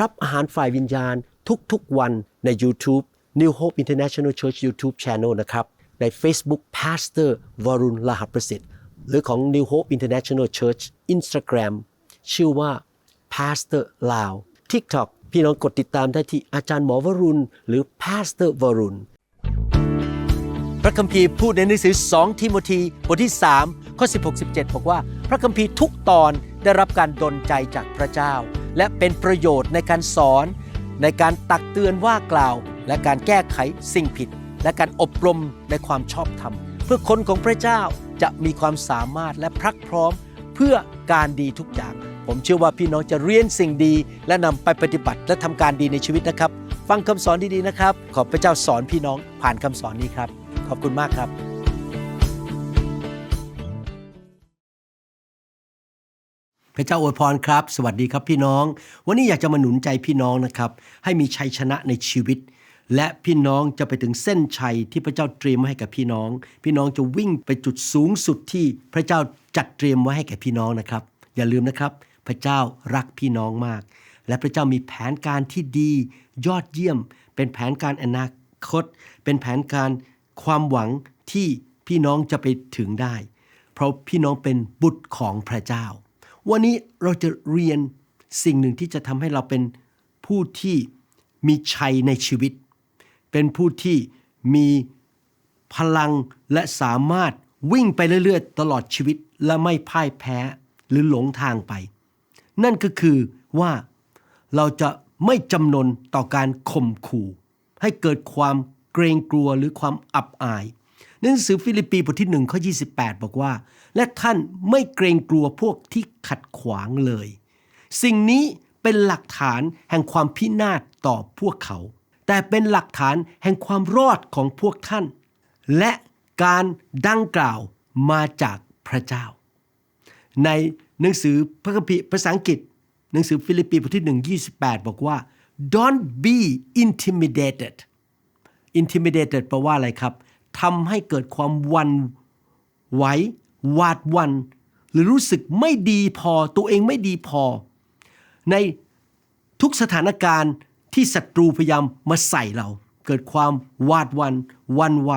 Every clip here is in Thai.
รับอาหารฝ่ายวิญญาณทุกๆวันใน YouTube New Hope International Church YouTube Channel นะครับ ใน Facebook Pastor Varun Lahaprasit หรือของ New Hope International Church Instagram ชื่อว่า Pastor Lao TikTok พี่น้องกดติดตามได้ที่อาจารย์หมอวรุณ หรือ Pastor Varun พระคัมภีร์พูดในหนังสือ 2 ทิโมธีบทที่ 3 ข้อ 16 17 บอกว่า พระคัมภีร์ทุกตอนได้รับการดลใจจากพระเจ้า และเป็นประโยชน์ในการสอน ในการตักเตือนว่ากล่าว และการแก้ไขสิ่งผิด และการอบรมในความชอบธรรม เพื่อคนของพระเจ้าจะมีความสามารถและพรักพร้อมเพื่อการดีทุกอย่าง ผมเชื่อว่าพี่น้องจะเรียนสิ่งดี และนำไปปฏิบัติและทำการดีในชีวิตนะครับ ฟังคำสอนดีๆนะครับ ขอพระเจ้าสอนพี่น้องผ่านคำสอนนี้ครับ ขอบคุณมากครับ พระเจ้าอวยพรครับ สวัสดีครับพี่น้อง วันนี้อยากจะมาหนุนใจพี่น้องนะครับ ให้มีชัยชนะในชีวิต และพี่น้องจะไปถึงเส้นชัยที่พระเจ้าเตรียมไว้ให้กับพี่น้อง พี่น้องจะวิ่งไปจุดสูงสุดที่พระเจ้าจัดเตรียมไว้ให้แก่พี่น้องนะครับ อย่าลืมนะครับ พระเจ้ารักพี่น้องมาก และพระเจ้ามีแผนการที่ดี ยอดเยี่ยม เป็นแผนการอนาคต เป็นแผนการความหวังที่พี่น้องจะไปถึงได้ เพราะพี่น้องเป็นบุตรของพระเจ้า วันนี้เราจะเรียนสิ่งหนึ่งที่จะทำให้เราเป็นผู้ที่มีชัยในชีวิต เป็นผู้ที่มีพลังและสามารถวิ่งไปเรื่อยๆ ตลอดชีวิตและไม่พ่ายแพ้หรือหลงทางไป นั่นก็คือว่าเราจะไม่จำนนต่อการข่มขู่ ให้เกิดความเกรงกลัวหรือความอับอายในหนังสือฟิลิปปีบทที่1ข้อ28 บอกว่า และท่านไม่เกรงกลัวพวกที่ขัดขวางเลย สิ่งนี้เป็นหลักฐานแห่งความพินาศต่อพวกเขา แต่เป็นหลักฐานแห่งความรอดของพวกท่าน และการดังกล่าวมาจากพระเจ้า ในหนังสือพระคัมภีร์ภาษาอังกฤษ หนังสือฟิลิปปีบทที่ 1 28 บอกว่า don't be intimidated intimidated แปลว่าอะไรครับทำให้เกิดความวันไหว หวาดวัน หรือรู้สึกไม่ดีพอตัวเองไม่ดีพอ ในทุกสถานการณ์ที่ศัตรูพยายามมาใส่เรา เกิดความหวาดวันวันไหว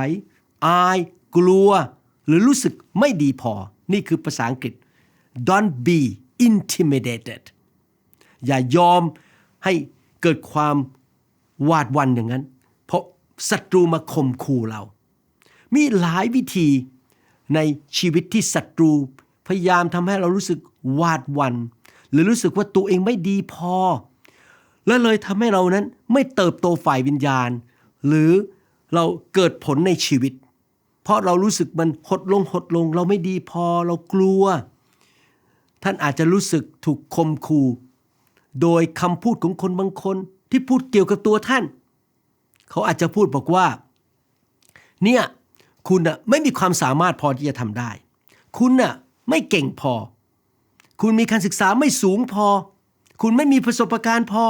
อายกลัว หรือรู้สึกไม่ดีพอ นี่คือภาษาอังกฤษ don't be intimidated อย่ายอมให้เกิดความหวาดวันอย่างนั้น เพราะศัตรูมาข่มขู่เรา มีหลายวิธี ในชีวิตที่ศัตรู พยายามทำให้เรารู้สึกวาดวัน หรือรู้สึกว่าตัวเองไม่ดีพอ และเลยทำให้เรานั้นไม่เติบโตฝ่ายวิญญาณ หรือเราเกิดผลในชีวิต เพราะเรารู้สึกมันหดลงหดลง เราไม่ดีพอเรากลัว ท่านอาจจะรู้สึกถูกคมขู่ โดยคำพูดของคนบางคนที่พูดเกี่ยวกับตัวท่าน เขาอาจจะพูดบอกว่า เนี่ย คุณน่ะไม่มีความสามารถพอที่จะทำได้ คุณน่ะไม่เก่งพอ คุณมีการศึกษาไม่สูงพอ คุณไม่มีประสบการณ์พอ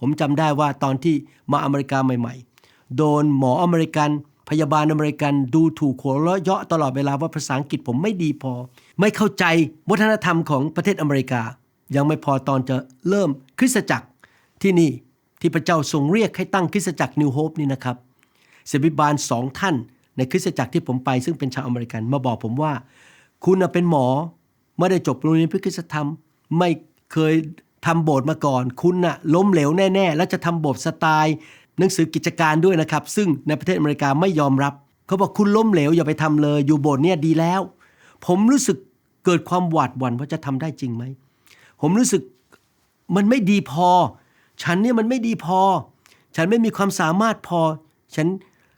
ผมจำได้ว่าตอนที่มาอเมริกาใหม่ ๆ โดนหมออเมริกัน พยาบาลอเมริกันดูถูกหัวเราะเยาะตลอดเวลาว่าภาษาอังกฤษผมไม่ดีพอ ไม่เข้าใจวัฒนธรรมของประเทศอเมริกา ยังไม่พอตอนจะเริ่มคริสตจักรที่นี่ที่พระเจ้าทรงเรียกให้ตั้งคริสตจักรนิวโฮปนี่นะครับศิบิบาลสองท่าน ในคริสตจักรที่ผมไปซึ่งเป็นชาวอเมริกันมาบอกผมว่า คุณเป็นหมอไม่ได้จบโรงเรียนพระคุณธรรม ไม่เคยทำโบสถ์มาก่อน คุณน่ะล้มเหลวแน่ๆ แล้วจะทำโบสถ์สไตล์หนังสือกิจการด้วยนะครับ ซึ่งในประเทศอเมริกาไม่ยอมรับ เขาบอกคุณล้มเหลวอย่าไปทำเลย อยู่โบสถ์เนี่ยดีแล้ว ผมรู้สึกเกิดความหวาดหวั่นว่าจะทำได้จริงไหม ผมรู้สึกมันไม่ดีพอ ฉันเนี่ยมันไม่ดีพอ ฉันไม่มีความสามารถพอ ฉัน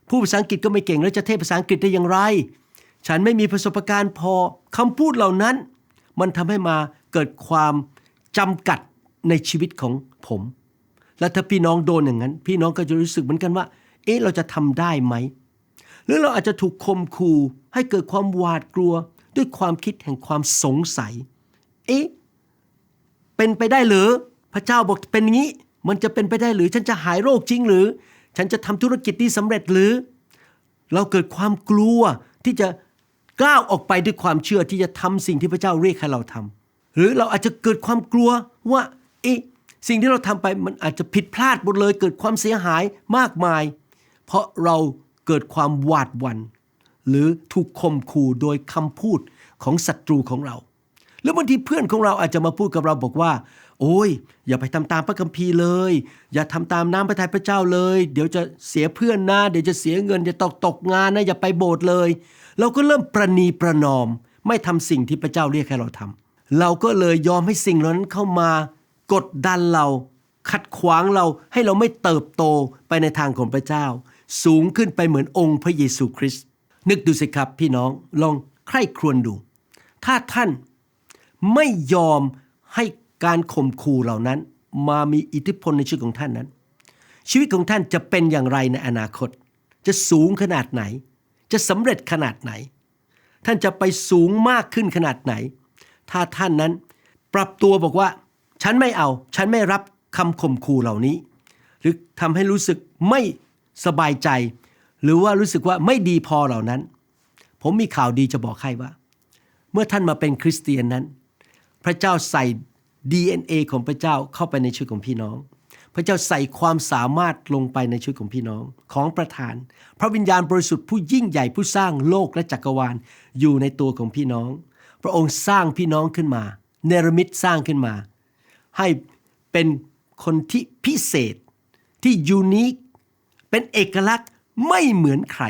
พูดภาษาอังกฤษก็ไม่เก่งแล้วจะเทศภาษาอังกฤษได้อย่างไร ฉันไม่มีประสบการณ์พอคำพูดเหล่านั้น มันทำให้มาเกิดความจำกัดในชีวิตของผม และถ้าพี่น้องโดนอย่างนั้น พี่น้องก็จะรู้สึกเหมือนกันว่า เอ๊ะเราจะทำได้ไหม หรือเราอาจจะถูกคมขู่ให้เกิดความหวาดกลัว ด้วยความคิดแห่งความสงสัย เอ๊ะเป็นไปได้หรือพระเจ้าบอกเป็นอย่างนี้ มันจะเป็นไปได้หรือฉันจะหายโรคจริงหรือ ฉันจะทำธุรกิจนี้สำเร็จหรือ เราเกิดความกลัวที่จะก้าวออกไปด้วยความเชื่อที่จะทำสิ่งที่พระเจ้าเรียกให้เราทำหรือเราอาจจะเกิดความกลัวว่าเอ๊ะสิ่งที่เราทำไปมันอาจจะผิดพลาดหมดเลย เกิดความเสียหายมากมาย เพราะเราเกิดความหวาดหวัน่นหรือถูกข่มขู่โดยคำพูดของศัตรูของเรา หรือบางทีเพื่อนของเราอาจจะมาพูดกับเราบอกว่า โอ้ย อย่าไปทำตามพระคัมภีร์เลย อย่าทำตามน้ำพระทัยพระเจ้าเลย เดี๋ยวจะเสียเพื่อนนะเดี๋ยวจะเสียเงินจะตกตกงานนะอย่าไปโบสถ์เลย เราก็เริ่มประนีประนอม ไม่ทำสิ่งที่พระเจ้าเรียกให้เราทำเราก็เลยยอมให้สิ่งเหล่านั้นเข้ามากดดันเรา ขัดขวางเราให้เราไม่เติบโตไปในทางของพระเจ้า สูงขึ้นไปเหมือนองค์พระเยซูคริสต์นึกดูสิครับพี่น้องลองใคร่ครวญดู ถ้าท่านไม่ยอมให้ การข่มขู่เหล่านั้นมามีอิทธิพลในชีวิตของท่านนั้น ชีวิตของท่านจะเป็นอย่างไรในอนาคต จะสูงขนาดไหน จะสำเร็จขนาดไหน ท่านจะไปสูงมากขึ้นขนาดไหน ถ้าท่านนั้นปรับตัวบอกว่า ฉันไม่เอา ฉันไม่รับคำข่มขู่เหล่านี้ หรือทำให้รู้สึกไม่สบายใจ หรือว่ารู้สึกว่าไม่ดีพอเหล่านั้น ผมมีข่าวดีจะบอกให้ว่า เมื่อท่านมาเป็นคริสเตียนนั้น พระเจ้าใส่ DNA ของพระเจ้าเข้าไปในชีวิตของพี่น้อง พระเจ้าใส่ความสามารถลงไปในชีวิตของพี่น้องของประธาน พระวิญญาณบริสุทธิ์ผู้ยิ่งใหญ่ผู้สร้างโลกและจักรวาลอยู่ในตัวของพี่น้อง พระองค์สร้างพี่น้องขึ้นมา เนรมิตสร้างขึ้นมา ให้เป็นคนที่พิเศษที่ยูนิคเป็นเอกลักษณ์ไม่เหมือนใคร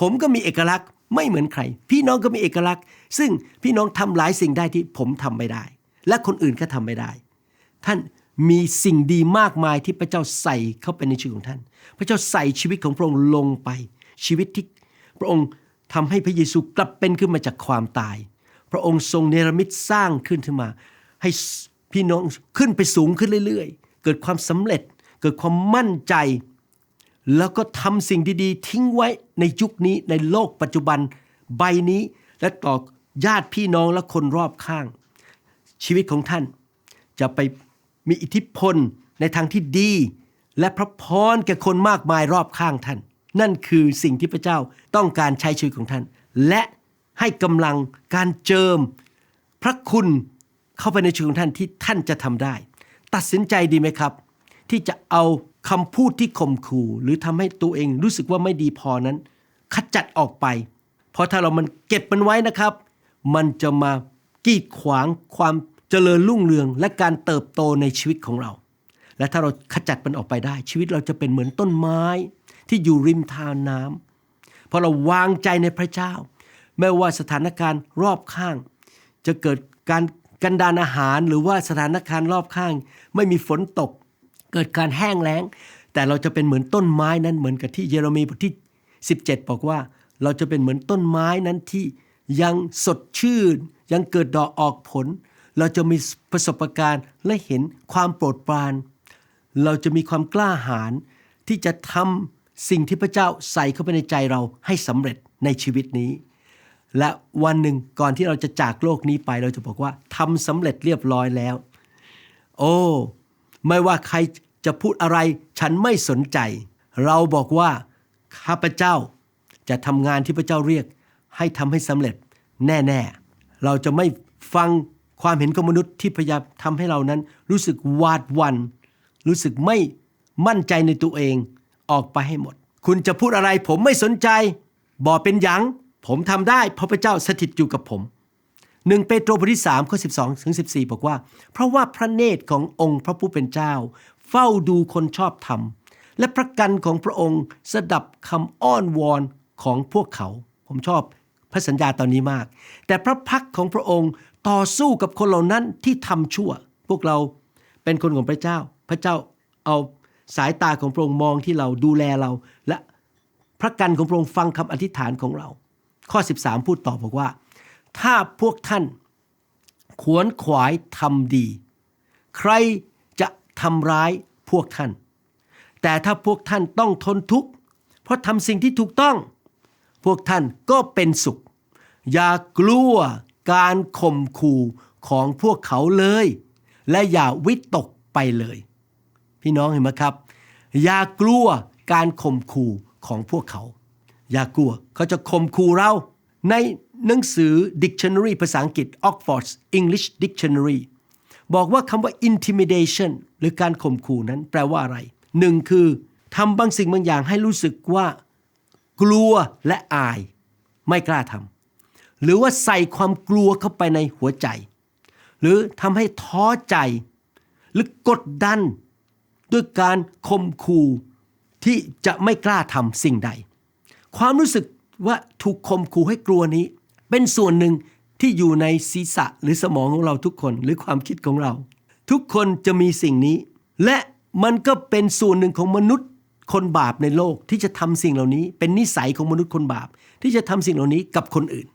ผมก็มีเอกลักษณ์ไม่เหมือนใคร พี่น้องก็มีเอกลักษณ์ ซึ่งพี่น้องทำหลายสิ่งได้ที่ผมทำไม่ได้ และคนอื่นก็ทำไม่ได้ ท่านมีสิ่งดีมากมายที่พระเจ้าใส่เข้าไปในชีวิตของท่าน พระเจ้าใส่ชีวิตของพระองค์ลงไป ชีวิตที่พระองค์ทำให้พระเยซูกลับเป็นขึ้นมาจากความตาย พระองค์ทรงเนรมิตสร้างขึ้นขึ้นมา ให้พี่น้องขึ้นไปสูงขึ้นเรื่อยๆ เกิดความสำเร็จ เกิดความมั่นใจ แล้วก็ทำสิ่งดีๆ ทิ้งไว้ในยุคนี้ในโลกปัจจุบันใบนี้และต่อญาติพี่น้องและคนรอบข้าง ชีวิตของท่าน จะไปมีอิทธิพลในทางที่ดี และพระพรแก่คนมากมายรอบข้างท่าน นั่นคือสิ่งที่พระเจ้าต้องการใช้ชีวิตของท่าน และให้กำลังการเจิม พระคุณเข้าไปในชีวิตของท่านที่ท่านจะทำได้ ตัดสินใจดีไหมครับ ที่จะเอาคำพูดที่ข่มขู่หรือทำให้ตัวเองรู้สึกว่าไม่ดีพอนั้น ขจัดออกไป เพราะถ้าเรามันเก็บมันไว้นะครับ มันจะมา กีดขวางความเจริญรุ่งเรืองและการเติบโตในชีวิตของเรา และถ้าเราขจัดมันออกไปได้ ชีวิตเราจะเป็นเหมือนต้นไม้ที่อยู่ริมทานน้ำพอเราวางใจในพระเจ้าไม่ว่าสถานการณ์รอบข้าง จะเกิดการกันดานอาหารหรือว่าสถานการณ์รอบข้าง ไม่มีฝนตก เกิดการแห้งแล้ง แต่เราจะเป็นเหมือนต้นไม้นั้นเหมือนกับที่เยเรมีบทที่ 17 บอกว่า เราจะเป็นเหมือนต้นไม้นั้นที่ยังสดชื่น ยังเกิดดอกออกผล เราจะมีประสบการณ์และเห็นความโปรดปราน เราจะมีความกล้าหาญที่จะทำสิ่งที่พระเจ้าใส่เข้าไปในใจเราให้สำเร็จในชีวิตนี้ และวันหนึ่งก่อนที่เราจะจากโลกนี้ไปเราจะบอกว่าทำสำเร็จเรียบร้อยแล้ว โอ้ไม่ว่าใครจะพูดอะไรฉันไม่สนใจ เราบอกว่าข้าพเจ้าจะทำงานที่พระเจ้าเรียกให้ทำให้สำเร็จแน่ ๆ เราจะไม่ฟังความเห็นของมนุษย์ที่พยายามทำให้เรานั้น รู้สึกหวาดวัน รู้สึกไม่มั่นใจในตัวเองออกไปให้หมด คุณจะพูดอะไรผมไม่สนใจ บอกเป็นหยัง ผมทำได้เพราะพระเจ้าสถิตอยู่กับผมหนึ่งเปโตรบทที่3ข้อ12ถึง14 บอกว่า เพราะว่าพระเนตรขององค์พระผู้เป็นเจ้า เฝ้าดูคนชอบธรรม และพระกันของพระองค์สดับคำอ้อนวอนของพวกเขา ผมชอบ พระสัญญาตอนนี้มาก แต่พระพักของพระองค์ต่อสู้กับคนเหล่านั้นที่ทำชั่ว พวกเราเป็นคนของพระเจ้า พระเจ้าเอาสายตาของพระองค์มองที่เราดูแลเรา และพระกันของพระองค์ฟังคำอธิษฐานของเรา ข้อ 13 พูดต่อบอกว่า ถ้าพวกท่านขวนขวายทำดี ใครจะทำร้ายพวกท่าน แต่ถ้าพวกท่านต้องทนทุกข์เพราะทำสิ่งที่ถูกต้อง พวกท่านก็เป็นสุข อย่ากลัวการข่มขู่ของพวกเขาเลย และอย่าวิตกไปเลย พี่น้องเห็นไหมครับ อย่ากลัวการข่มขู่ของพวกเขา อย่ากลัวเขาจะข่มขู่เรา ในหนังสือ Dictionary ภาษาอังกฤษ Oxford English Dictionary บอกว่าคำว่า intimidation หรือการข่มขู่นั้นแปลว่าอะไรหนึ่งคือทำบางสิ่งบางอย่างให้รู้สึกว่า กลัวและอาย ไม่กล้าทำหรือว่าใส่ความกลัวเข้าไปในหัวใจ หรือทำให้ท้อใจ หรือกดดัน ด้วยการข่มขู่ที่จะไม่กล้าทำสิ่งใด ความรู้สึกว่าถูกข่มขู่ให้กลัวนี้ เป็นส่วนหนึ่งที่อยู่ในศีรษะหรือสมองของเราทุกคนหรือความคิดของเรา ทุกคนจะมีสิ่งนี้ และมันก็เป็นส่วนหนึ่งของมนุษย์ คนบาปในโลกที่จะทำสิ่งเหล่านี้ เป็นนิสัยของมนุษย์คนบาปที่จะทำสิ่งเหล่านี้กับคนอื่น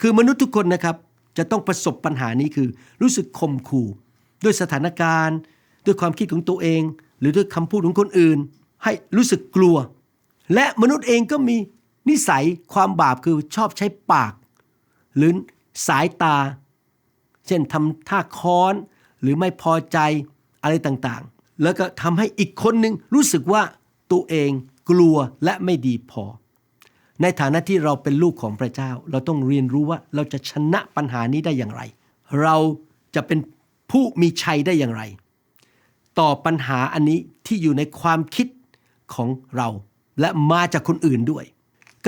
คือมนุษย์ทุกคนนะครับจะต้องประสบปัญหานี้คือ รู้สึกข่มขู่ ด้วยสถานการณ์ ด้วยความคิดของตัวเอง หรือด้วยคำพูดของคนอื่น ให้รู้สึกกลัว และมนุษย์เองก็มีนิสัยความบาปคือชอบใช้ปาก หรือสายตา เช่นทำท่าค้อนหรือไม่พอใจอะไรต่างๆ แล้วก็ทำให้อีกคนหนึ่งรู้สึกว่า ตัวเองกลัวและไม่ดีพอ ในฐานะที่เราเป็นลูกของพระเจ้า เราต้องเรียนรู้ว่าเราจะชนะปัญหานี้ได้อย่างไร เราจะเป็นผู้มีชัยได้อย่างไร ต่อปัญหาอันนี้ที่อยู่ในความคิดของเรา และมาจากคนอื่นด้วย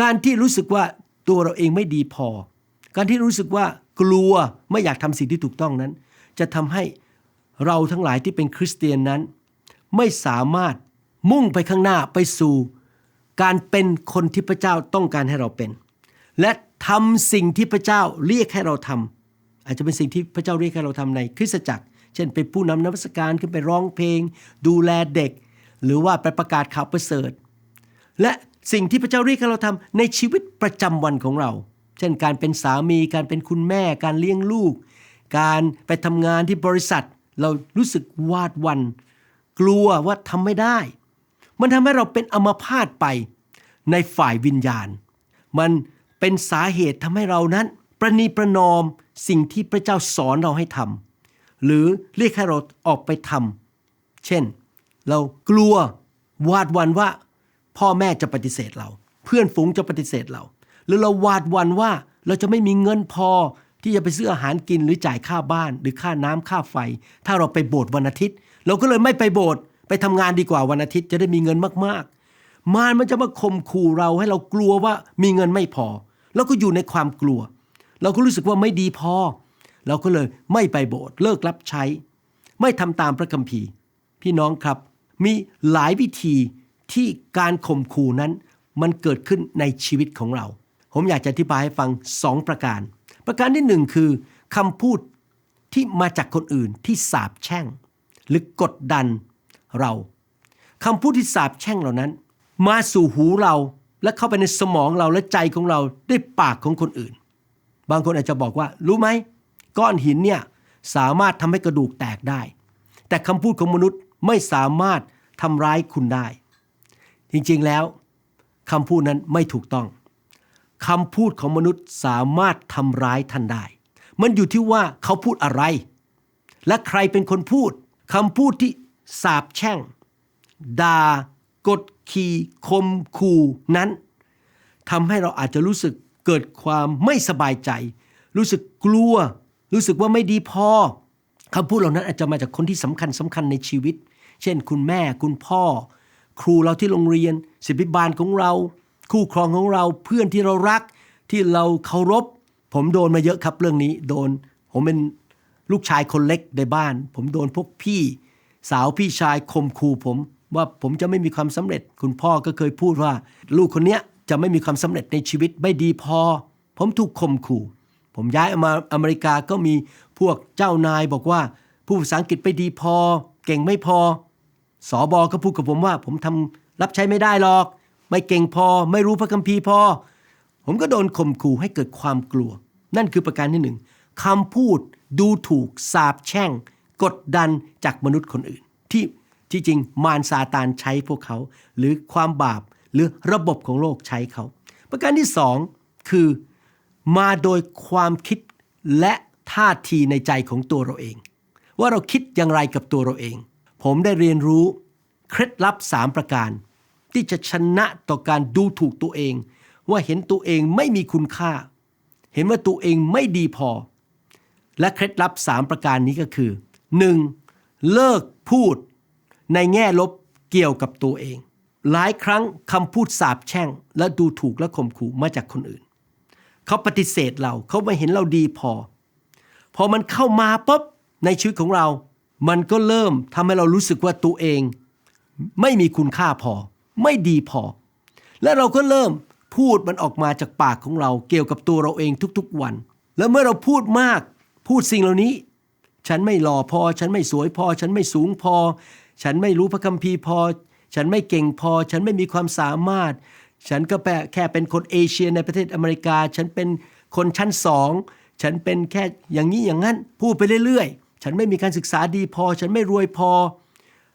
การที่รู้สึกว่าตัวเราเองไม่ดีพอ การที่รู้สึกว่ากลัวไม่อยากทำสิ่งที่ถูกต้องนั้น จะทำให้เราทั้งหลายที่เป็นคริสเตียนนั้น ไม่สามารถ มุ่งไปข้างหน้าไปสู่การเป็นคนที่พระเจ้าต้องการให้เราเป็น และทำสิ่งที่พระเจ้าเรียกให้เราทำอาจจะเป็นสิ่งที่พระเจ้าเรียกให้เราทำในคริสตจักร เช่นเป็นผู้นำนมัสการขึ้นไปร้องเพลง ดูแลเด็ก หรือว่าไปประกาศข่าวประเสริฐ และสิ่งที่พระเจ้าเรียกให้เราทำในชีวิตประจำวันของเรา เช่นการเป็นสามี การเป็นคุณแม่ การเลี้ยงลูก การไปทำงานที่บริษัท เรารู้สึกวาดวัน กลัวว่าทำไม่ได้ มันทำให้เราเป็นอัมพาตไปในฝ่ายวิญญาณ มันเป็นสาเหตุทำให้เรานั้น ประนีประนอมสิ่งที่พระเจ้าสอนเราให้ทำหรือเรียกให้เราออกไปทำเช่น เรากลัววาดวันว่า พ่อแม่จะปฏิเสธเรา เพื่อนฝูงจะปฏิเสธเรา หรือเราวาดวันว่าเราจะไม่มีเงินพอที่จะไปซื้ออาหารกินหรือจ่ายค่าบ้าน หรือค่าน้ำค่าไฟ ถ้าเราไปโบสถ์วันอาทิตย์ เราก็เลยไม่ไปโบสถ์ ไปทำงานดีกว่าวันอาทิตย์จะได้มีเงินมากๆ มารมันจะมาข่มขู่เราให้เรากลัวว่ามีเงินไม่พอเราก็อยู่ในความกลัว เราก็รู้สึกว่าไม่ดีพอ เราก็เลยไม่ไปโบสถ์เลิกรับใช้ ไม่ทำตามพระคัมภีร์ พี่น้องครับ มีหลายวิธีที่การข่มขู่นั้นมันเกิดขึ้นในชีวิตของเรา ผมอยากจะอธิบายให้ฟังสองประการ ประการที่หนึ่งคือคำพูดที่มาจากคนอื่นที่สาบแช่ง หรือกดดัน เราคำพูดที่สาบแช่งเหล่านั้น มาสู่หูเราและเข้าไปในสมองเราและใจของเราด้วยปากของคนอื่น บางคนอาจจะบอกว่า รู้ไหมก้อนหินเนี่ยสามารถทำให้กระดูกแตกได้ แต่คำพูดของมนุษย์ไม่สามารถทำร้ายคุณได้ จริงๆแล้วคำพูดนั้นไม่ถูกต้องคำพูดของมนุษย์สามารถทำร้ายท่านได้ มันอยู่ที่ว่าเขาพูดอะไร และใครเป็นคนพูดคำพูดที่ สาบแช่งด่ากดขี่คมคูนั้นทำให้เราอาจจะรู้สึกเกิดความไม่สบายใจ รู้สึกกลัว รู้สึกว่าไม่ดีพอคำพูดเหล่านั้นอาจจะมาจากคนที่สำคัญสำคัญในชีวิต เช่น คุณแม่คุณพ่อ ครูเราที่โรงเรียน ศิบิบาลของเรา คู่ครองของเราเพื่อนที่เรารัก ที่เราเคารพ ผมโดนมาเยอะครับเรื่องนี้ โดน ผมเป็นลูกชายคนเล็กในบ้าน ผมโดนพวกพี่ สาวพี่ชายข่มขู่ผม ว่าผมจะไม่มีความสำเร็จ คุณพ่อก็เคยพูดว่า ลูกคนเนี้ยจะไม่มีความสำเร็จในชีวิตไม่ดีพอ ผมถูกข่มขู่ ผมย้ายมาอเมริกาก็มีพวกเจ้านายบอกว่าผู้ภาษาอังกฤษไม่ดีพอ เก่งไม่พอสอบอก็พูดกับผมว่า ผมทำรับใช้ไม่ได้หรอก ไม่เก่งพอ ไม่รู้พระคัมภีร์พอ ผมก็โดนข่มขู่ให้เกิดความกลัว นั่นคือประการที่หนึ่งคำพูดดูถูกสาบแช่ง กดดันจากมนุษย์คนอื่น ที่ที่จริงมารซาตานใช้พวกเขา หรือความบาปหรือระบบของโลกใช้เขา ประการที่สองคือมาโดยความคิดและท่าทีในใจของตัวเราเอง ว่าเราคิดอย่างไรกับตัวเราเอง ผมได้เรียนรู้เคล็ดลับสามประการ ที่จะชนะต่อการดูถูกตัวเอง ว่าเห็นตัวเองไม่มีคุณค่า เห็นว่าตัวเองไม่ดีพอ และเคล็ดลับสามประการนี้ก็คือ หนึ่งเลิกพูดในแง่ลบเกี่ยวกับตัวเอง หลายครั้งคำพูดสาปแช่ง และดูถูกและข่มขู่มาจากคนอื่น เขาปฏิเสธเราเขาไม่เห็นเราดีพอ พอมันเข้ามาปุ๊บในชีวิตของเรา มันก็เริ่มทำให้เรารู้สึกว่าตัวเอง ไม่มีคุณค่าพอ ไม่ดีพอ และเราก็เริ่มพูดมันออกมาจากปากของเราเกี่ยวกับตัวเราเองทุกๆวัน แล้วเมื่อเราพูดมาก พูดสิ่งเหล่านี้ ฉันไม่หล่อพอ ฉันไม่สวยพอ ฉันไม่สูงพอ ฉันไม่รู้พระคัมภีร์พอ ฉันไม่เก่งพอ ฉันไม่มีความสามารถ ฉันก็แค่เป็นคนเอเชียในประเทศอเมริกา ฉันเป็นคนชั้นสอง ฉันเป็นแค่อย่างนี้อย่างนั้น พูดไปเรื่อยๆ ฉันไม่มีการศึกษาดีพอ ฉันไม่รวยพอ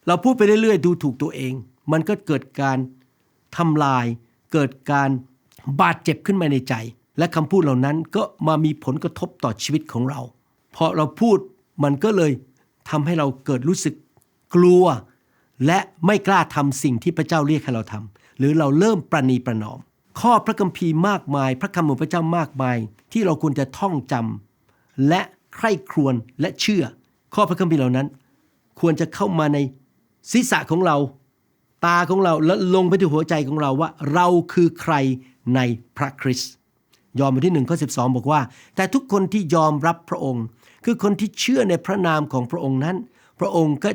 เราพูดไปเรื่อยๆ ดูถูกตัวเอง มันก็เกิดการทำลาย เกิดการบาดเจ็บขึ้นมาในใจ และคำพูดเหล่านั้นก็มามีผลกระทบต่อชีวิตของเราพอเราพูด มันก็เลยทำให้เราเกิดรู้สึกกลัว และไม่กล้าทำสิ่งที่พระเจ้าเรียกให้เราทำหรือเราเริ่มประนีประนอม ข้อพระคัมภีร์มากมาย พระคำของพระเจ้ามากมาย ที่เราควรจะท่องจำและใคร่ครวญและเชื่อ ข้อพระคัมภีร์เหล่านั้น ควรจะเข้ามาในศีรษะของเรา ตาของเราและลงไปที่หัวใจของเราว่า เราคือใครในพระคริสต์ยอห์นบทที่หนึ่งข้อสิบอกว่า แต่ทุกคนที่ยอมรับพระองค์ คือคนที่เชื่อในพระนามของพระองค์นั้น พระองค์ก็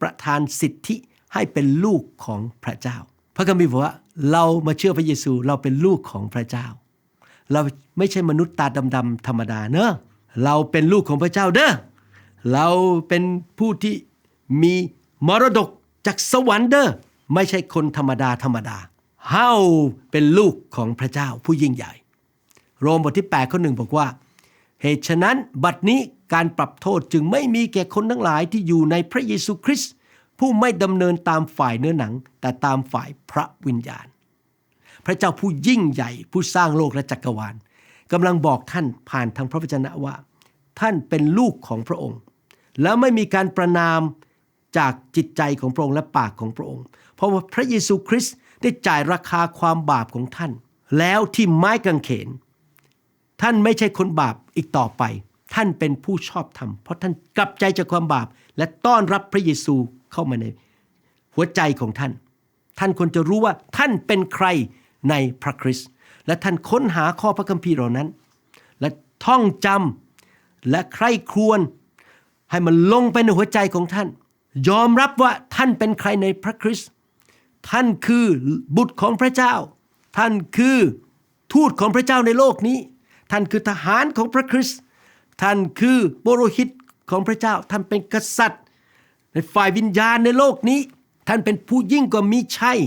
ประทานสิทธิให้เป็นลูกของพระเจ้า พระคัมภีร์บอกว่าเรามาเชื่อพระเยซูเราเป็นลูกของพระเจ้า เราไม่ใช่มนุษย์ตาดำๆธรรมดาเนอะเราเป็นลูกของพระเจ้าเด้อเราเป็นผู้ที่มีมรดกจากสวรรค์เด้อไม่ใช่คนธรรมดาธรรมดาเฮาเป็นลูกของพระเจ้าผู้ยิ่งใหญ่ โรมบทที่8ข้อหนึ่งบอกว่า เหตุฉะนั้นบัดนี้การปรับโทษจึงไม่มีแก่คนทั้งหลายที่อยู่ในพระเยซูคริสต์ผู้ไม่ดำเนินตามฝ่ายเนื้อหนัง แต่ตามฝ่ายพระวิญญาณ พระเจ้าผู้ยิ่งใหญ่ผู้สร้างโลกและจักรวาลกำลังบอกท่านผ่านทางพระวจนะว่า ท่านเป็นลูกของพระองค์ แล้วไม่มีการประนามจากจิตใจของพระองค์และปากของพระองค์ เพราะว่าพระเยซูคริสต์ได้จ่ายราคาความบาปของท่าน แล้วที่ไม้กางเขน ท่านไม่ใช่คนบาป อีกต่อไป ท่านเป็นผู้ชอบธรรม เพราะท่านกลับใจจากความบาป และต้อนรับพระเยซูเข้ามาในหัวใจของท่าน ท่านควรจะรู้ว่าท่านเป็นใครในพระคริสต์และท่านค้นหาข้อพระคัมภีร์เหล่านั้น และท่องจำและใคร่ครวญให้มันลงไปในหัวใจของท่าน ยอมรับว่าท่านเป็นใครในพระคริสต์ท่านคือบุตรของพระเจ้า ท่านคือทูตของพระเจ้าในโลกนี้ ท่านคือทหารของพระคริสต์ท่านคือโบโรหิตของพระเจ้า ท่านเป็นกษัตริย์ ในฝ่ายวิญญาณในโลกนี้ ท่านเป็นผู้ยิ่งกว่ามีชัย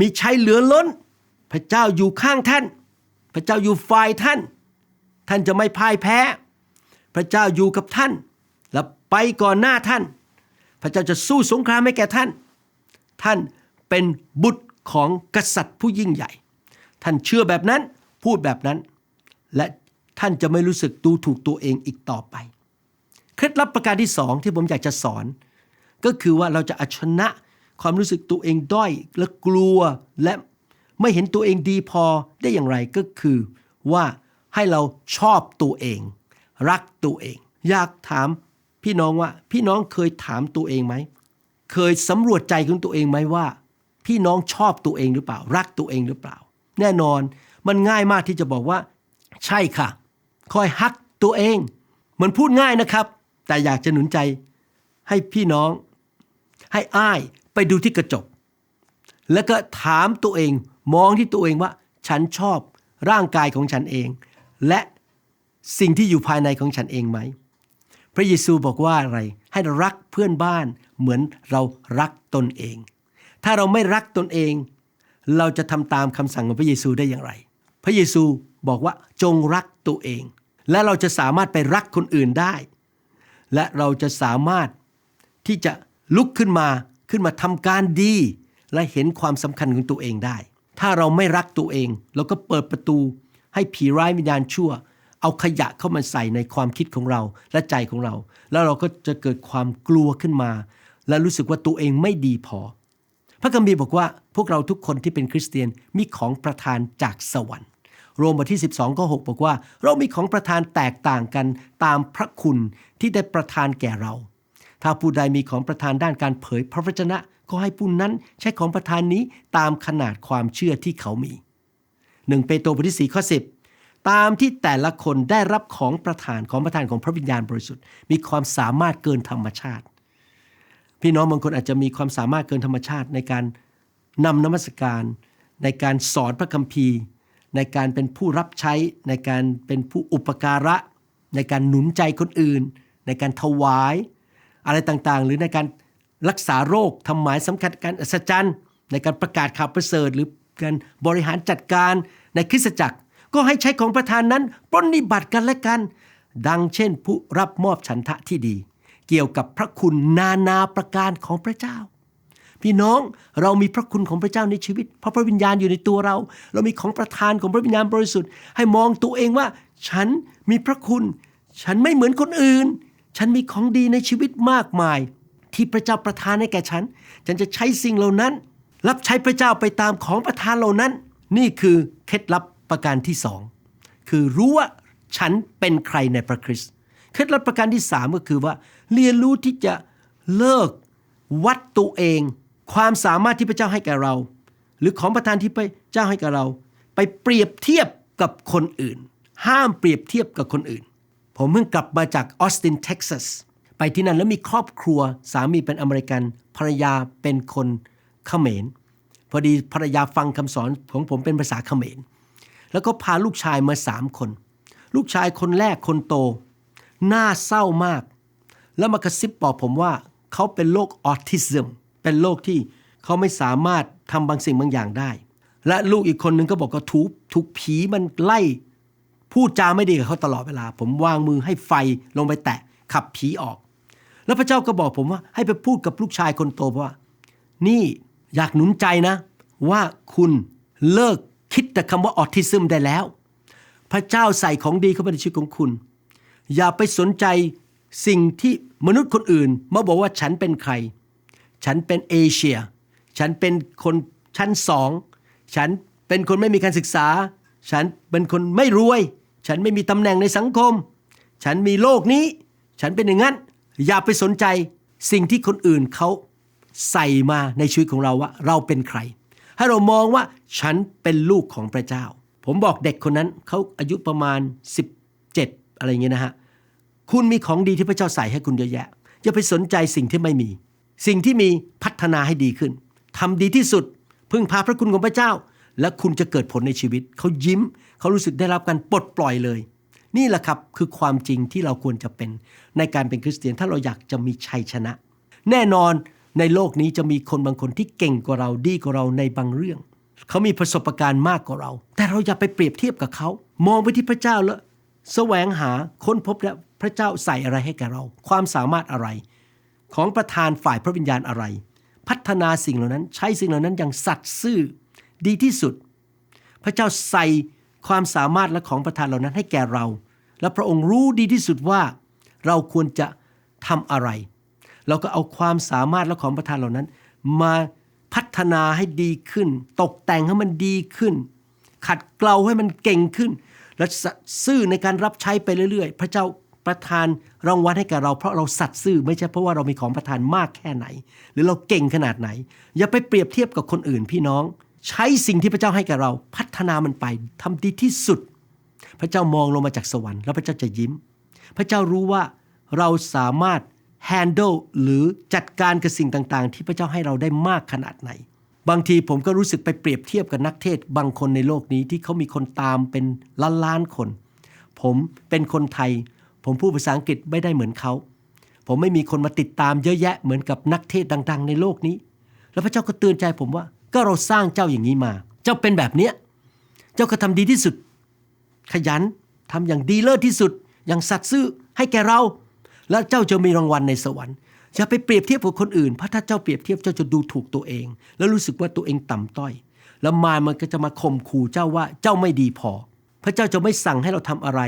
มีชัยเหลือล้น พระเจ้าอยู่ข้างท่าน พระเจ้าอยู่ฝ่ายท่าน ท่านจะไม่พ่ายแพ้ พระเจ้าอยู่กับท่าน และไปก่อนหน้าท่าน พระเจ้าจะสู้สงครามให้แก่ท่าน ท่านเป็นบุตรของกษัตริย์ผู้ยิ่งใหญ่ ท่านเชื่อแบบนั้น พูดแบบนั้น และท่านจะไม่รู้สึกดูถูกตัวเองอีกต่อไป เคล็ดลับประการที่สองที่ผมอยากจะสอน ก็คือว่าเราจะเอาชนะความรู้สึกตัวเองด้อยและกลัวและไม่เห็นตัวเองดีพอได้อย่างไรก็คือว่าให้เราชอบตัวเอง รักตัวเอง อยากถามพี่น้องว่าพี่น้องเคยถามตัวเองไหม เคยสำรวจใจของตัวเองไหมว่า พี่น้องชอบตัวเองหรือเปล่า รักตัวเองหรือเปล่า แน่นอนมันง่ายมากที่จะบอกว่า ใช่ค่ะ คอยฮักตัวเอง มันพูดง่ายนะครับ แต่อยากจะหนุนใจ ให้พี่น้อง ให้อ้ายไปดูที่กระจก แล้วก็ถามตัวเองมองที่ตัวเองว่า ฉันชอบร่างกายของฉันเอง และสิ่งที่อยู่ภายในของฉันเองไหม พระเยซูบอกว่าอะไร ให้รักเพื่อนบ้านเหมือนเรารักตนเอง ถ้าเราไม่รักตนเอง เราจะทำตามคำสั่งของพระเยซูได้อย่างไร พระเยซู บอกว่าจงรักตัวเอง และเราจะสามารถไปรักคนอื่นได้ และเราจะสามารถที่จะลุกขึ้นมาขึ้นมาทำการดี และเห็นความสำคัญของตัวเองได้ ถ้าเราไม่รักตัวเอง เราก็เปิดประตู ให้ผีร้ายวิญญาณชั่ว เอาขยะเข้ามาใส่ในความคิดของเราและใจของเรา แล้วเราก็จะเกิดความกลัวขึ้นมา และรู้สึกว่าตัวเองไม่ดีพอ พระคัมภีร์บอกว่าพวกเราทุกคนที่เป็นคริสเตียนมีของประทานจากสวรรค์ โรมบทที่ 12ก็6บอกว่า เรามีของประทานแตกต่างกันตามพระคุณที่ได้ประทานแก่เรา ถ้าผู้ใดมีของประทานด้านการเผยพระวจนะก็ให้ผู้นั้นใช้ของประทานนี้ตามขนาดความเชื่อที่เขามีหนึ่งเปโตรบทที่สี่ข้อสิบตามที่แต่ละคนได้รับของประทานของประทานของพระวิญญาณบริสุทธิ์ มีความสามารถเกินธรรมชาติ พี่น้องบางคนอาจจะมีความสามารถเกินธรรมชาติในการนำนมัสการในการสอนพระคัมภีร์ ในการเป็นผู้รับใช้ ในการเป็นผู้อุปการะ ในการหนุนใจคนอื่น ในการถวาย อะไรต่างๆ หรือในการรักษาโรคทำหมายสำคัญการอัศจรรย์ ในการประกาศข่าวประเสริฐ หรือการบริหารจัดการในคริสตจักร ก็ให้ใช้ของประธานนั้นปรนนิบัติกันและกัน ดังเช่นผู้รับมอบฉันทะที่ดี เกี่ยวกับพระคุณนานาประการของพระเจ้า พี่น้องเรามีพระคุณของพระเจ้าในชีวิต เพราะพระวิญญาณอยู่ในตัวเรา เรามีของประทานของพระวิญญาณบริสุทธิ์ ให้มองตัวเองว่า ฉันมีพระคุณ ฉันไม่เหมือนคนอื่น ฉันมีของดีในชีวิตมากมาย ที่พระเจ้าประทานให้แก่ฉัน ฉันจะใช้สิ่งเหล่านั้น รับใช้พระเจ้าไปตามของประทานเหล่านั้น นี่คือเคล็ดลับประการที่สองคือรู้ว่าฉันเป็นใครในพระคริสต์เคล็ดลับประการที่สามก็คือว่า เรียนรู้ที่จะเลิกวัดตัวเอง ความสามารถที่พระเจ้าให้แก่เรา หรือของประทานที่พระเจ้าให้แก่เรา ไปเปรียบเทียบกับคนอื่น ห้ามเปรียบเทียบกับคนอื่น ผมเพิ่งกลับมาจากออสตินเท็กซัสไปที่นั่นแล้วมีครอบครัวสามีเป็นอเมริกัน ภรรยาเป็นคนเขมร พอดีภรรยาฟังคำสอนของผมเป็นภาษาเขมร แล้วก็พาลูกชายมาสามคน ลูกชายคนแรกคนโต หน้าเศร้ามาก แล้วมากระซิบบอกผมว่า เขาเป็นโรคออทิซึม เป็นโรคที่เขาไม่สามารถทำบางสิ่งบางอย่างได้ และลูกอีกคนนึงก็บอกว่าถูกถูกผีมันไล่พูดจาไม่ดีกับเขาตลอดเวลา ผมวางมือให้ไฟลงไปแตะขับผีออก แล้วพระเจ้าก็บอกผมว่าให้ไปพูดกับลูกชายคนโตว่า นี่อยากหนุนใจนะ ว่าคุณเลิกคิดแต่คำว่าออทิซึมได้แล้ว พระเจ้าใส่ของดีเข้าไปในชีวิตของคุณ อย่าไปสนใจสิ่งที่มนุษย์คนอื่น มาบอกว่าฉันเป็นใคร ฉันเป็นเอเชีย ฉันเป็นคนชั้นสอง ฉันเป็นคนไม่มีการศึกษา ฉันเป็นคนไม่รวย ฉันไม่มีตำแหน่งในสังคม ฉันมีโลกนี้ ฉันเป็นอย่างนั้น อย่าไปสนใจสิ่งที่คนอื่นเขาใส่มาในชีวิตของเราว่า เราเป็นใคร ให้เรามองว่าฉันเป็นลูกของพระเจ้า ผมบอกเด็กคนนั้นเขาอายุประมาณ 17 อะไรอย่างเงี้ยนะฮะ คุณมีของดีที่พระเจ้าใส่ให้คุณเยอะแยะอย่าไปสนใจสิ่งที่ไม่มี สิ่งที่มีพัฒนาให้ดีขึ้นทำดีที่สุด พึ่งพาพระคุณของพระเจ้า และคุณจะเกิดผลในชีวิต เขายิ้ม เขารู้สึกได้รับการปลดปล่อยเลย นี่แหละครับคือความจริงที่เราควรจะเป็นในการเป็นคริสเตียนถ้าเราอยากจะมีชัยชนะ แน่นอนในโลกนี้จะมีคนบางคนที่เก่งกว่าเราดีกว่าเราในบางเรื่อง เขามีประสบการณ์มากกว่าเรา แต่เราอย่าไปเปรียบเทียบกับเขา มองไปที่พระเจ้าแล้วแสวงหาค้นพบแล้วพระเจ้าใส่อะไรให้แก่เรา ความสามารถอะไร ของประธานฝ่ายพระวิญญาณอะไร พัฒนาสิ่งเหล่านั้น ใช้สิ่งเหล่านั้นอย่างสัตย์ซื่อดีที่สุด พระเจ้าใส่ความสามารถและของประทานเหล่านั้นให้แก่เรา และพระองค์รู้ดีที่สุดว่าเราควรจะทำอะไร เราก็เอาความสามารถและของประทานเหล่านั้น มาพัฒนาให้ดีขึ้น ตกแต่งให้มันดีขึ้น ขัดเกลาให้มันเก่งขึ้น และซื่อในการรับใช้ไปเรื่อย ๆ พระเจ้า ประทานรางวัลให้กับเราเพราะเราสัตย์ซื่อไม่ใช่เพราะว่าเรามีของประทานมากแค่ไหน หรือเราเก่งขนาดไหน อย่าไปเปรียบเทียบกับคนอื่นพี่น้อง ใช้สิ่งที่พระเจ้าให้กับเรา พัฒนามันไปทำดีที่สุด พระเจ้ามองลงมาจากสวรรค์แล้วพระเจ้าจะยิ้ม พระเจ้ารู้ว่าเราสามารถ handle หรือจัดการกับสิ่งต่างๆ ที่พระเจ้าให้เราได้มากขนาดไหน บางทีผมก็รู้สึกไปเปรียบเทียบกับนักเทศบางคนในโลกนี้ที่เขามีคนตามเป็นล้านล้านๆคน ผมเป็นคนไทย ผมพูดภาษาอังกฤษไม่ได้เหมือนเขา ผมไม่มีคนมาติดตามเยอะแยะเหมือนกับนักเทศดัง ๆ ในโลกนี้ แล้วพระเจ้าก็เตือนใจผมว่า ก็เราสร้างเจ้าอย่างนี้มา เจ้าเป็นแบบเนี้ย เจ้าก็ทำดีที่สุด ขยันทำอย่างดีเลิศที่สุด อย่างสัตย์ซื่อให้แก่เรา แล้วเจ้าจะมีรางวัลในสวรรค์อย่าไปเปรียบเทียบกับคนอื่น เพราะถ้าเจ้าเปรียบเทียบเจ้าจะดูถูกตัวเอง แล้วรู้สึกว่าตัวเองต่ำต้อย แล้วมารมันก็จะมาข่มขู่เจ้าว่าเจ้าไม่ดีพอ พระเจ้าจะไม่สั่งให้เราทำอะไร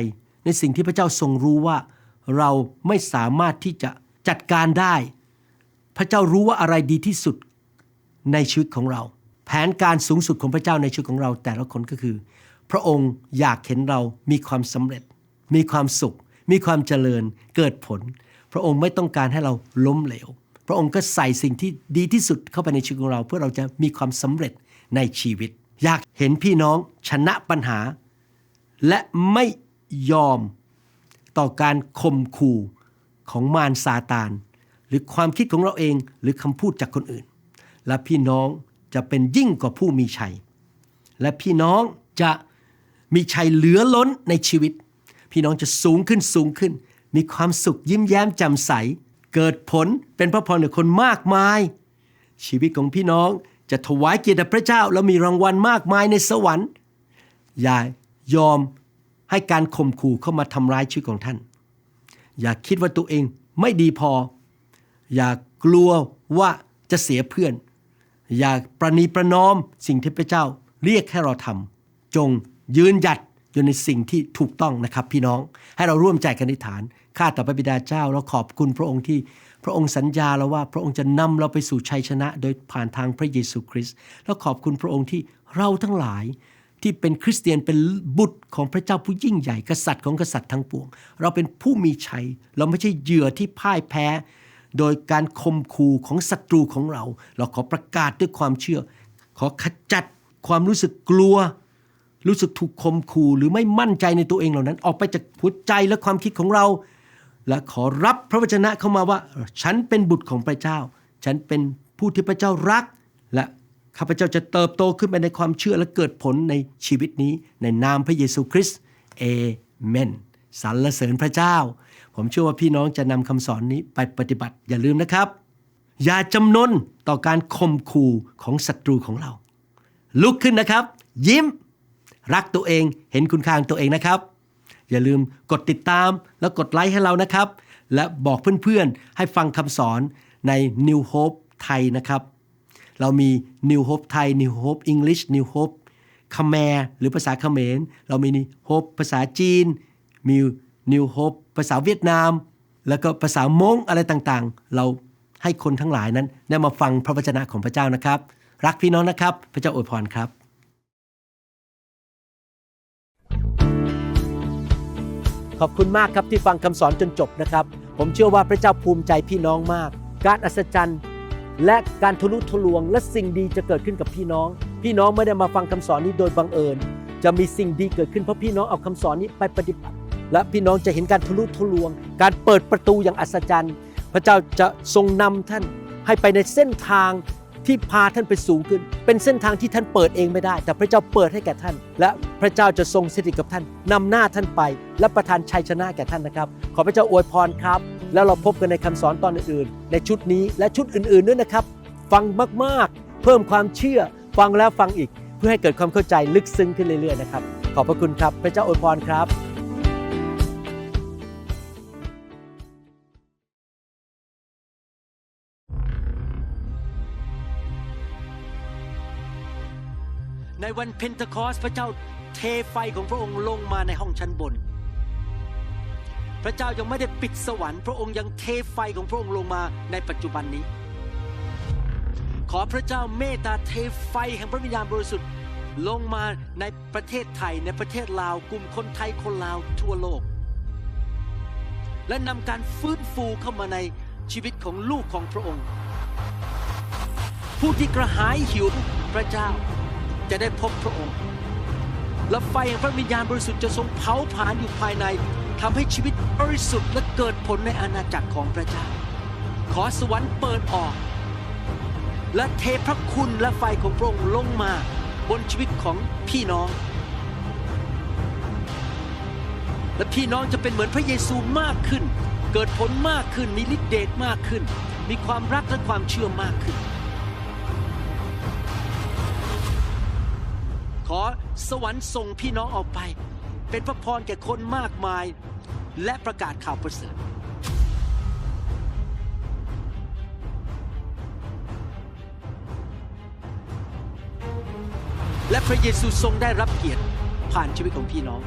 ในสิ่งที่พระเจ้าทรงรู้ว่า เราไม่สามารถที่จะจัดการได้ พระเจ้ารู้ว่าอะไรดีที่สุดในชีวิตของเรา แผนการสูงสุดของพระเจ้าในชีวิตของเราแต่ละคนก็คือ พระองค์อยากเห็นเรามีความสำเร็จ มีความสุข มีความเจริญเกิดผล พระองค์ไม่ต้องการให้เราล้มเหลว พระองค์ก็ใส่สิ่งที่ดีที่สุดเข้าไปในชีวิตของเรา เพื่อเราจะมีความสำเร็จในชีวิต อยากเห็นพี่น้องชนะปัญหา และไม่ ยอม ต่อการข่มขู่ของมารซาตาน หรือความคิดของเราเองหรือคำพูดจากคนอื่น และพี่น้องจะเป็นยิ่งกว่าผู้มีชัย และพี่น้องจะมีชัยเหลือล้นในชีวิต พี่น้องจะสูงขึ้นสูงขึ้น มีความสุขยิ้มแย้มแจ่มใส เกิดผลเป็นพระพรแก่คนมากมาย ชีวิตของพี่น้องจะถวายเกียรติพระเจ้า แล้วมีรางวัลมากมายในสวรรค์อย่ายอม ให้การข่มขู่เข้ามาทำร้ายชีวิตของท่าน อย่าคิดว่าตัวเองไม่ดีพอ อย่ากลัวว่าจะเสียเพื่อน อย่าประนีประนอมสิ่งที่พระเจ้าเรียกให้เราทำจงยืนหยัดอยู่ในสิ่งที่ถูกต้องนะครับพี่น้องให้เราร่วมใจกันอธิษฐานข้าแต่พระบิดาเจ้าเราขอบคุณพระองค์ที่พระองค์สัญญาเราว่าพระองค์จะนำเราไปสู่ชัยชนะ โดยผ่านทางพระเยซูคริสต์แล้วขอบคุณพระองค์ที่เราทั้งหลาย ที่เป็นคริสเตียนเป็นบุตรของพระเจ้าผู้ยิ่งใหญ่ กษัตริย์ของกษัตริย์ทั้งปวง เราเป็นผู้มีชัย เราไม่ใช่เหยื่อที่พ่ายแพ้ โดยการข่มขู่ของศัตรูของเรา เราขอประกาศด้วยความเชื่อ ขอขจัดความรู้สึกกลัว รู้สึกถูกข่มขู่หรือไม่มั่นใจในตัวเองเหล่านั้น ออกไปจากหัวใจและความคิดของเรา และขอรับพระวจนะเข้ามาว่า ฉันเป็นบุตรของพระเจ้า ฉันเป็นผู้ที่พระเจ้ารัก ข้าพเจ้าจะเติบโตขึ้นไปในความเชื่อและเกิดผลในชีวิตนี้ในนามพระเยซูคริสต์เอเมนสรรเสริญพระเจ้า ผมเชื่อว่าพี่น้องจะนำคำสอนนี้ไปปฏิบัติอย่าลืมนะครับ อย่าจำนนต่อการข่มขู่ของศัตรูของเรา ลุกขึ้นนะครับ ยิ้ม รักตัวเองเห็นคุณค่าของตัวเองนะครับ อย่าลืมกดติดตามแล้วกดไลค์ให้เรานะครับ และบอกเพื่อนๆให้ฟังคำสอนใน New Hope ไทยนะครับ เรามี New Hope ไทย New Hope English New Hope คแมรหรือภาษาเขมร เรามี Hope ภาษาจีน มี New Hope ภาษาเวียดนาม แล้วก็ภาษามงอะไรต่างๆ เราให้คนทั้งหลายนั้นได้มาฟังพระวจนะของพระเจ้านะครับ รักพี่น้องนะครับ พระเจ้าอวยพรครับขอบคุณมากครับที่ฟังคำสอนจนจบนะครับ ผมเชื่อว่าพระเจ้าภูมิใจพี่น้องมาก การอัศจรรย์ และการทะลุทะลวงและสิ่งดีจะเกิดขึ้นกับพี่น้อง พี่น้องไม่ได้มาฟังคำสอนนี้โดยบังเอิญ จะมีสิ่งดีเกิดขึ้นเพราะพี่น้องเอาคำสอนนี้ไปปฏิบัติ และพี่น้องจะเห็นการทะลุทะลวง การเปิดประตูอย่างอัศจรรย์ พระเจ้าจะทรงนำท่านให้ไปในเส้นทางที่พาท่านไปสูงขึ้น เป็นเส้นทางที่ท่านเปิดเองไม่ได้ แต่พระเจ้าเปิดให้แก่ท่าน และพระเจ้าจะทรงสถิตกับท่านนำหน้าท่านไป และประทานชัยชนะแก่ท่านนะครับ ขอพระเจ้าอวยพรครับ แล้วเราพบกันในคำสอนตอนอื่นๆ ในชุดนี้และชุดอื่นๆด้วยนะครับ ฟังมากๆ เพิ่มความเชื่อ ฟังแล้วฟังอีก เพื่อให้เกิดความเข้าใจลึกซึ้งขึ้นเรื่อยๆนะครับ ขอบพระคุณครับ พระเจ้าอวยพรครับในวันเพนทคอสพระเจ้าเทไฟของพระองค์ลงมาในห้องชั้นบน ระเจ้ายังไม่ได้ปิดสวรรค์ พระองค์ยังเทไฟของพระองค์ลงมาในปัจจุบันนี้ ขอพระเจ้าเมตตาเทไฟแห่งพระวิญญาณบริสุทธิ์ลงมาในประเทศไทยในประเทศลาวกลุ่มคนไทยคนลาวทั่วโลก และนำการฟื้นฟูเข้ามาในชีวิตของลูกของพระองค์ ผู้ที่กระหายหิวพระเจ้าจะได้พบพระองค์ และไฟแห่งพระวิญญาณบริสุทธิ์จะทรงเผาผลาญอยู่ภายใน ทำให้ชีวิตบริสุทธิ์และเกิดผลในอาณาจักรของพระเจ้า ขอสวรรค์เปิดออก และเทพระคุณและไฟของพระองค์ลงมาบนชีวิตของพี่น้อง และพี่น้องจะเป็นเหมือนพระเยซูมากขึ้น เกิดผลมากขึ้นมีฤทธิเดชมากขึ้น มีความรักและความเชื่อมากขึ้น ขอสวรรค์ส่งพี่น้องออกไป เป็นพระพรแก่คนมากมาย และประกาศข่าวประเสริฐและพระเยซูทรงได้รับเกียรติผ่านชีวิตของพี่น้อง